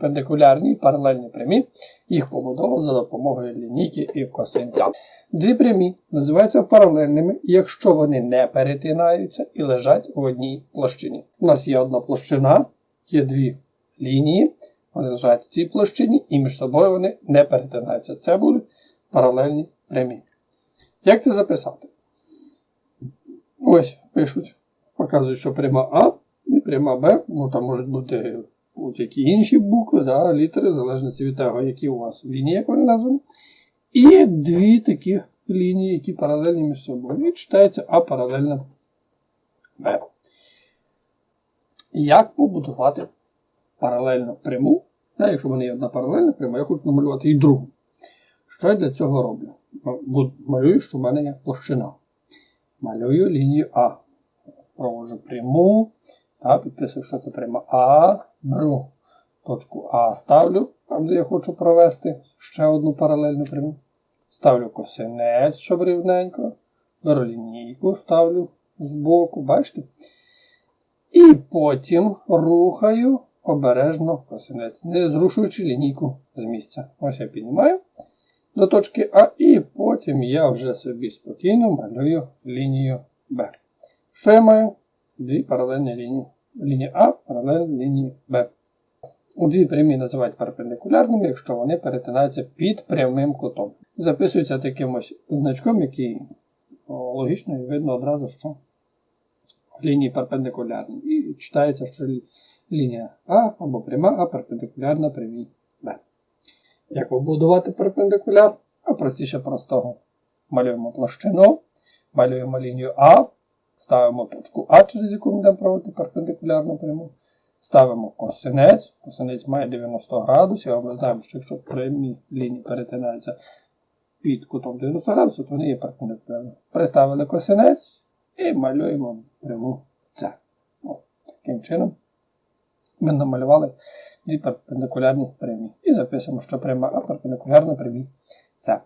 перпендикулярні і паралельні прямі, їх побудова за допомогою лінійки і косинця. Дві прямі називаються паралельними, якщо вони не перетинаються і лежать у одній площині. У нас є одна площина, є дві лінії, вони лежать в цій площині, і між собою вони не перетинаються. Це будуть паралельні прямі. Як це записати? Ось пишуть, показують, що пряма А і пряма Б, ну там можуть бути будь-які інші букви, да, літери, в залежності від того, які у вас лінії, як вони. І дві таких лінії, які паралельні між собою. І читається А паралельно Б. Як побудувати паралельно пряму? Да, якщо в мене є одна паралельна пряма, я хочу намалювати і другу. Що я для цього роблю? Малюю, що в мене є площина. Малюю лінію А. Проводжу пряму. Та, підписую, що це пряма А. Беру точку А ставлю, там, де я хочу провести ще одну паралельну пряму. Ставлю косинець, щоб рівненько. Беру лінійку, ставлю збоку, бачите? І потім рухаю обережно косинець, не зрушуючи лінійку з місця. Ось я піднімаю до точки А, і потім я вже собі спокійно малюю лінію Б. Що я маю? Дві паралельні лінії. Лінія А паралельно лінії Б. Дві прямі називають перпендикулярними, якщо вони перетинаються під прямим кутом. Записується таким значком, який логічно і видно одразу, що лінії перпендикулярні. І читається, що лінія А або пряма А перпендикулярна прямій Б. Як побудувати перпендикуляр? А простіше простого. Малюємо площину, малюємо лінію А, ставимо точку А, через яку ми будемо проводити перпендикулярну пряму. Ставимо косинець. Косинець має 90 градусів, а ми знаємо, що якщо прямі лінії перетинаються під кутом 90 градусів, то вони є перпендикулярні. Приставили косинець і малюємо пряму С. Таким чином ми намалювали дві перпендикулярні прямі. І записуємо, що пряма А перпендикулярна прямій С.